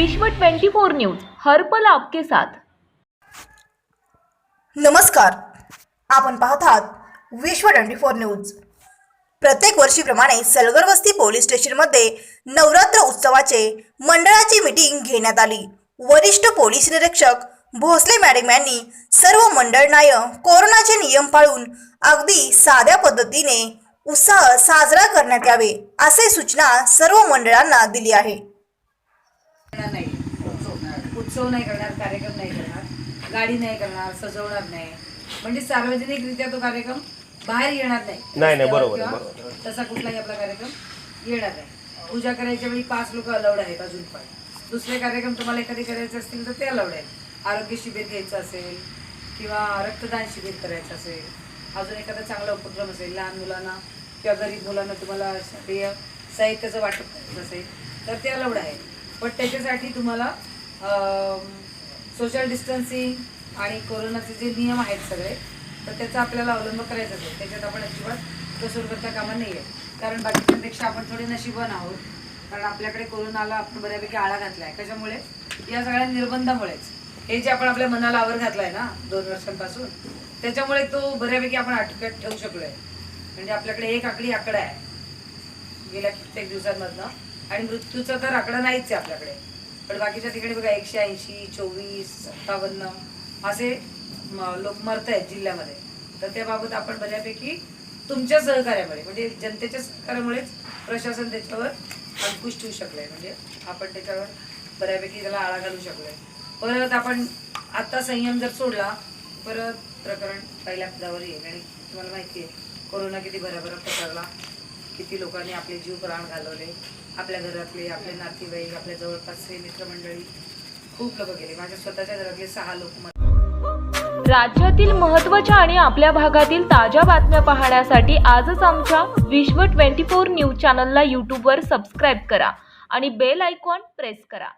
विश्व 24 न्यूज हर पल आपके साथ. नमस्कार. आपण पाहत आहात विश्व ट्वेंटी फोर न्यूज. प्रत्येक वर्षीप्रमाणे सलगर वस्ती पोलीस स्टेशनमध्ये नवरात्र उत्सवाचे मंडळाची मीटिंग घेण्यात आली. वरिष्ठ पोलीस निरीक्षक भोसले मॅडम यांनी सर्व मंडळनाय कोरोनाचे नियम पाळून अगदी साध्या पद्धतीने उत्साह साजरा करण्यात यावे असे सूचना सर्व मंडळांना दिली आहे. उत्सव नाही करणार कार्यक्रम नाही करणार गाडी नाही करणार सजवणार नाही. म्हणजे सार्वजनिकरित्या तो कार्यक्रम बाहेर येणार नाही. बरोबर तसा कुठलाही आपला कार्यक्रम येणार नाही. पूजा करायच्या वेळी पाच लोक अलाउड आहेत अजून पण. दुसरे कार्यक्रम तुम्हाला एखादे करायचे असतील तर ते अलाउड आहेत. आरोग्य शिबिर घ्यायचं असेल किंवा रक्तदान शिबिर करायचं असेल अजून एखादा चांगला उपक्रम असेल लहान मुलांना किंवा गरीब मुलांना तुम्हाला शालेय साहित्याचं वाटप करायचं असेल तर ते अलाउड आहे पण त्याच्यासाठी तुम्हाला सोशल डिस्टन्सिंग आणि कोरोनाचे जे नियम आहेत सगळे तर त्याचा आपल्याला अवलंब करायचा आहे. त्याच्यात आपण अजिबात कसूर करता कामा नाही आहे कारण बाकीच्यांपेक्षा आपण थोडे नशिबान आहोत. कारण आपल्याकडे कोरोनाला आपण बऱ्यापैकी आळा घातला आहे कशामुळे या सगळ्या निर्बंधामुळेच हे जे आपण आपल्या मनाला आवर घातला आहे ना दोन वर्षांपासून त्याच्यामुळे तो बऱ्यापैकी आपण आटोक्यात ठेवू शकलो आहे म्हणजे आपल्याकडे एक आकडी आकडा आहे. गेल्या कित्येक दिवसांमधनं. आणि मृत्यूचा तर आकडा नाहीच आहे आपल्याकडे. पण बाकीच्या ठिकाणी बघा एकशे ऐंशी चोवीस सत्तावन्न असे म- लोक मरत आहेत जिल्ह्यामध्ये. तर त्याबाबत आपण बऱ्यापैकी तुमच्या सहकार्यामुळे म्हणजे जनतेच्या सहकार्यामुळेच प्रशासन त्याच्यावर अंकुश ठेवू शकलंय. म्हणजे आपण त्याच्यावर बऱ्यापैकी त्याला आळा घालू शकलोय. परत आपण आत्ता संयम जर सोडला परत प्रकरण पहिल्या पदावर येईल. आणि तुम्हाला माहिती आहे कोरोना किती भराभरा पसरला किती लोकांनी आपले जीव प्राण घालवले आपल्या घरातले आपले नातेवाईक आपल्या जवळपासचे मित्रमंडळी खूप लोक गेले. माझ्या स्वतःच्या घरातले सहा लोक राज्यातील महत्त्वाच्या आणि आपल्या भागातील ताज्या बातम्या पाहण्यासाठी आजच आमच्या विश्व 24 न्यूज चॅनलला यूट्यूबवर सबस्क्राईब करा आणि बेल आयकॉन प्रेस करा.